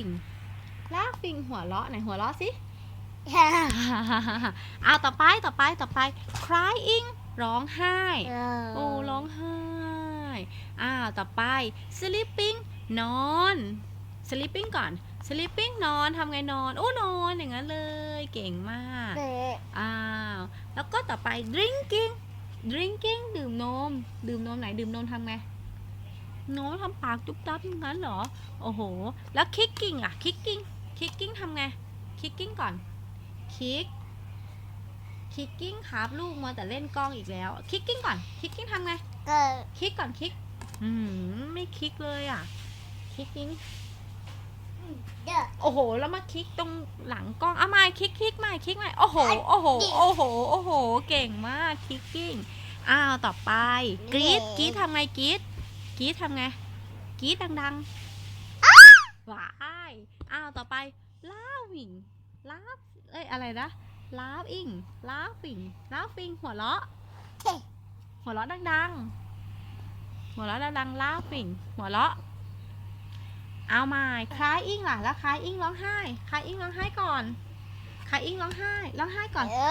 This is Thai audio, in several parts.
laughing laughing หัวเราะไหนหัวเราะสิ เอาต่อไปต่อไปต่อไป crying ร้องไห้ โอ้ร้องไห้อ้าวต่อไป sleeping นอน sleeping ก่อน sleeping นอนทำไงนอน โอ้นอนอย่างนั้นเลยเก่งมากอ้าวแล้วก็ต่อไป drinking drinking ดื่มนม ดื่มนมไหนดื่มนมทำไง โน้ทำปากจุ๊บจับอย่างนั้นเหรอ โอ้โห แล้ว kicking อะ kicking kicking ทำไง kicking ก่อน kick kicking ครับลูกมัวแต่เล่นกล้องอีกแล้ว kicking ก่อน kicking ทำไงคิกก่อนคิก อืมไม่คิกเลยอะคิกนิ้งโอ้โห แล้วมาคลิกตรงหลังกล้องเอาไม่คลิกคลิกไม่คลิกไม่โอ้โห โอ้โห โอ้โห โอ้โห เก่งมาก คลิกกิ้ง อ้าว ต่อไป กรีดกรีดทำไงกรีด กรีดทำไงกรีดดังๆว้ายอ้าวต่อไป laughing laugh เอ้ยอะไรนะ laughing laughing laughing หัวเราะหัวเราะดังๆ หัวเราะดังๆ laughing หัวเราะเอาใหม่ crying ล่ะแล้ว crying ร้องไห้ crying ร้องไห้ก่อน crying ร้องไห้ร้องไห้ก่อนโอ้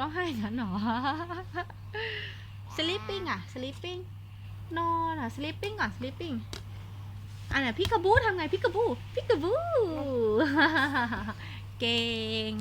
ร้องไห้ฉันเหรอ sleeping อะ sleeping นอนอะ sleeping ก่อน sleeping อันไหนพี่กระบูทำไงพี่กระบูพี่กระบู เก่ง